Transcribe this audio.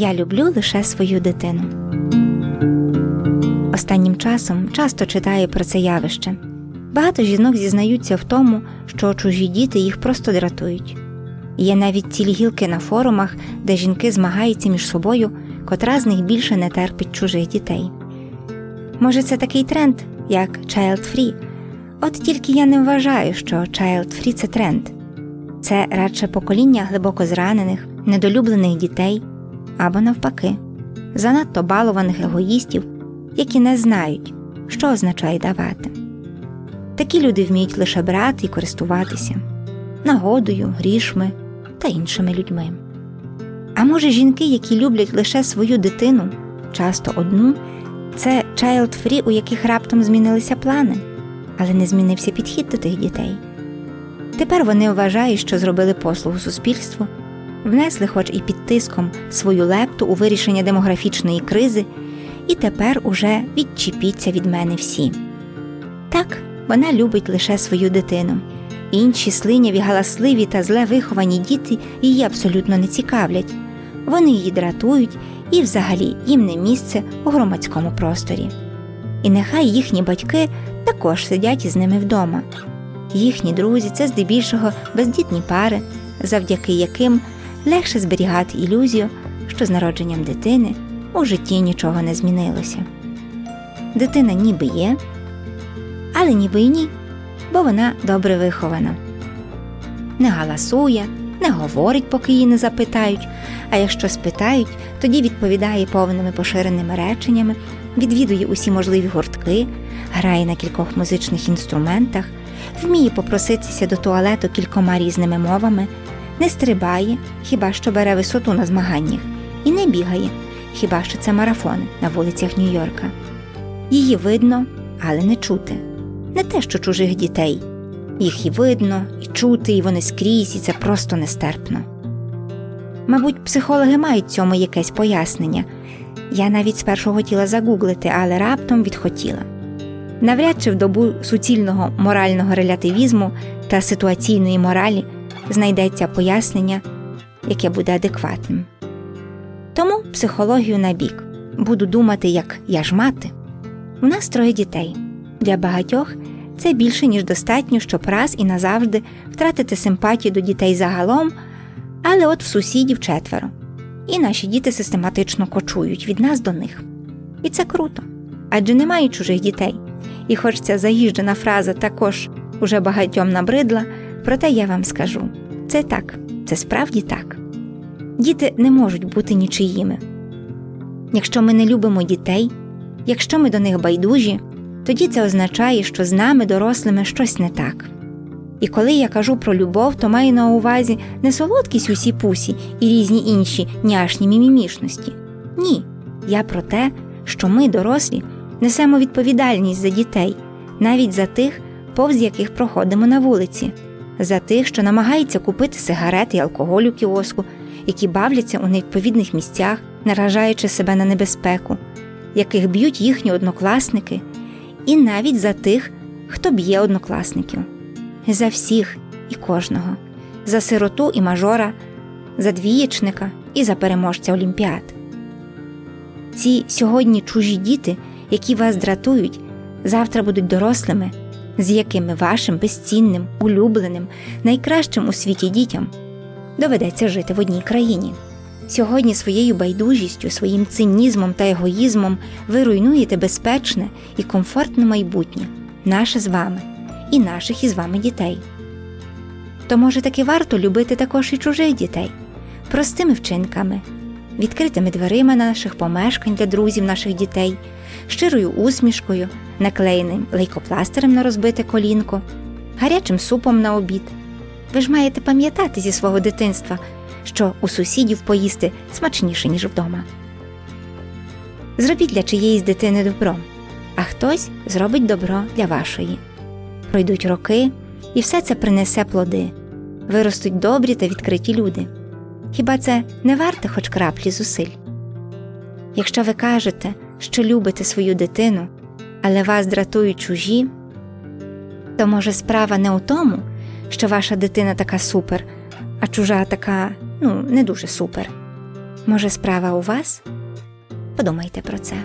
Я люблю лише свою дитину. Останнім часом часто читаю про це явище. Багато жінок зізнаються в тому, що чужі діти їх просто дратують. Є навіть цілі гілки на форумах, де жінки змагаються між собою, котра з них більше не терпить чужих дітей. Може, це такий тренд, як child free. От тільки я не вважаю, що child free – це тренд. Це радше покоління глибоко зранених, недолюблених дітей або навпаки, занадто балованих егоїстів, які не знають, що означає давати. Такі люди вміють лише брати і користуватися нагодою, грішми та іншими людьми. А може, жінки, які люблять лише свою дитину, часто одну, це child-free, у яких раптом змінилися плани, але не змінився підхід до тих дітей. Тепер вони вважають, що зробили послугу суспільству, внесли, хоч і під тиском, свою лепту у вирішення демографічної кризи, і тепер уже відчіпіться від мене всі. Так, вона любить лише свою дитину. Інші слиняві, галасливі та зле виховані діти її абсолютно не цікавлять. Вони її дратують і, взагалі, їм не місце у громадському просторі. І нехай їхні батьки також сидять із ними вдома. Їхні друзі це здебільшого бездітні пари, завдяки яким легше зберігати ілюзію, що з народженням дитини у житті нічого не змінилося. Дитина ніби є, але ніби й ні, бо вона добре вихована. Не галасує, не говорить, поки її не запитають, а якщо спитають, тоді відповідає повними поширеними реченнями, відвідує усі можливі гуртки, грає на кількох музичних інструментах, вміє попроситися до туалету кількома різними мовами, не стрибає, хіба що бере висоту на змаганнях, і не бігає, хіба що це марафони на вулицях Нью-Йорка. Її видно, але не чути. Не те, що чужих дітей. Їх і видно, і чути, і вони скрізь, і це просто нестерпно. Мабуть, психологи мають цьому якесь пояснення. Я навіть спершу хотіла загуглити, але раптом відхотіла. Навряд чи в добу суцільного морального релятивізму та ситуаційної моралі знайдеться пояснення, яке буде адекватним. Тому психологію на бік. Буду думати, як я ж мати. У нас троє дітей. Для багатьох це більше, ніж достатньо, щоб раз і назавжди втратити симпатію до дітей загалом, але от в сусідів четверо. І наші діти систематично кочують від нас до них. І це круто. Адже немає чужих дітей. І хоч ця заїжджена фраза також уже багатьом набридла, проте я вам скажу це так, це справді так. Діти не можуть бути нічиїми. Якщо ми не любимо дітей, якщо ми до них байдужі, тоді це означає, що з нами, дорослими, щось не так. І коли я кажу про любов, то маю на увазі не солодкість усі пусі і різні інші няшні мімімішності. Ні, я про те, що ми, дорослі, несемо відповідальність за дітей, навіть за тих, повз яких проходимо на вулиці, за тих, що намагаються купити сигарети і алкоголь у кіоску, які бавляться у невідповідних місцях, наражаючи себе на небезпеку, яких б'ють їхні однокласники, і навіть за тих, хто б'є однокласників, за всіх і кожного, за сироту і мажора, за двієчника і за переможця Олімпіад. Ці сьогодні чужі діти, які вас дратують, завтра будуть дорослими, з якими вашим безцінним, улюбленим, найкращим у світі дітям доведеться жити в одній країні. Сьогодні своєю байдужістю, своїм цинізмом та егоїзмом ви руйнуєте безпечне і комфортне майбутнє, наше з вами і наших із вами дітей. То, може, таки варто любити також і чужих дітей, простими вчинками, відкритими дверима наших помешкань для друзів наших дітей, щирою усмішкою, наклеєним лейкопластирем на розбите колінко, гарячим супом на обід. Ви ж маєте пам'ятати зі свого дитинства, що у сусідів поїсти смачніше, ніж вдома. Зробіть для чиєїсь дитини добро, а хтось зробить добро для вашої. Пройдуть роки, і все це принесе плоди, виростуть добрі та відкриті люди. Хіба це не варте хоч краплі зусиль? Якщо ви кажете, що любите свою дитину, але вас дратують чужі, то може справа не у тому, що ваша дитина така супер, а чужа така, ну, не дуже супер. Може, справа у вас? Подумайте про це.